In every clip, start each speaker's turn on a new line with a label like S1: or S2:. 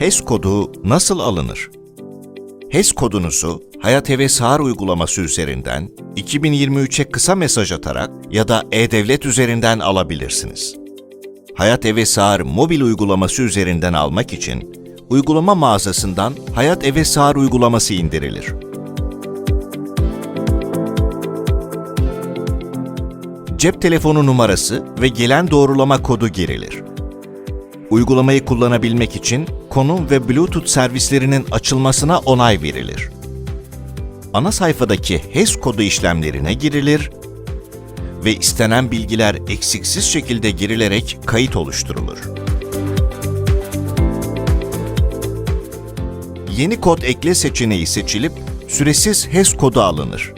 S1: HES kodu nasıl alınır? HES kodunuzu Hayat Eve Sağır uygulaması üzerinden 2023'e kısa mesaj atarak ya da e-devlet üzerinden alabilirsiniz. Hayat Eve Sağır mobil uygulaması üzerinden almak için uygulama mağazasından Hayat Eve Sağır uygulaması indirilir. Cep telefonu numarası ve gelen doğrulama kodu girilir. Uygulamayı kullanabilmek için konum ve Bluetooth servislerinin açılmasına onay verilir. Ana sayfadaki HES kodu işlemlerine girilir ve istenen bilgiler eksiksiz şekilde girilerek kayıt oluşturulur. Yeni kod ekle seçeneği seçilip süresiz HES kodu alınır.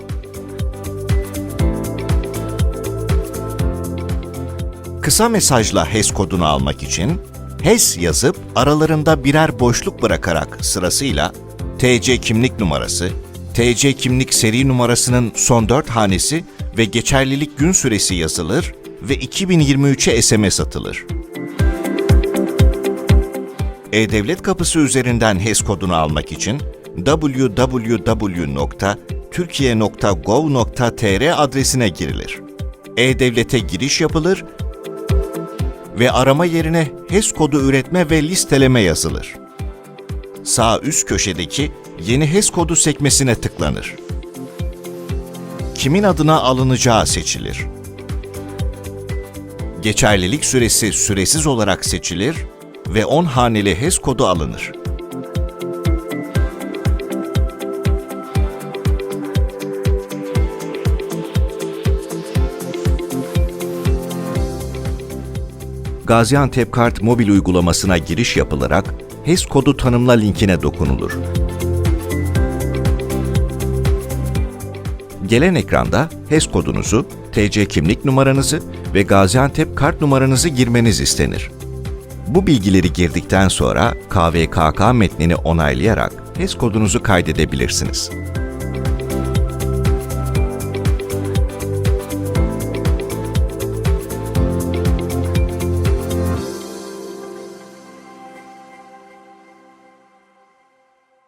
S1: Kısa mesajla HES kodunu almak için HES yazıp aralarında birer boşluk bırakarak sırasıyla TC kimlik numarası, TC kimlik seri numarasının son 4 hanesi ve geçerlilik gün süresi yazılır ve 2023'e SMS atılır. E-Devlet kapısı üzerinden HES kodunu almak için www.türkiye.gov.tr adresine girilir. E-Devlet'e giriş yapılır ve arama yerine HES kodu üretme ve listeleme yazılır. Sağ üst köşedeki Yeni HES kodu sekmesine tıklanır. Kimin adına alınacağı seçilir. Geçerlilik süresi süresiz olarak seçilir ve 10 haneli HES kodu alınır. Gaziantep Kart mobil uygulamasına giriş yapılarak HES kodu tanımla linkine dokunulur. Gelen ekranda HES kodunuzu, TC kimlik numaranızı ve Gaziantep kart numaranızı girmeniz istenir. Bu bilgileri girdikten sonra KVKK metnini onaylayarak HES kodunuzu kaydedebilirsiniz.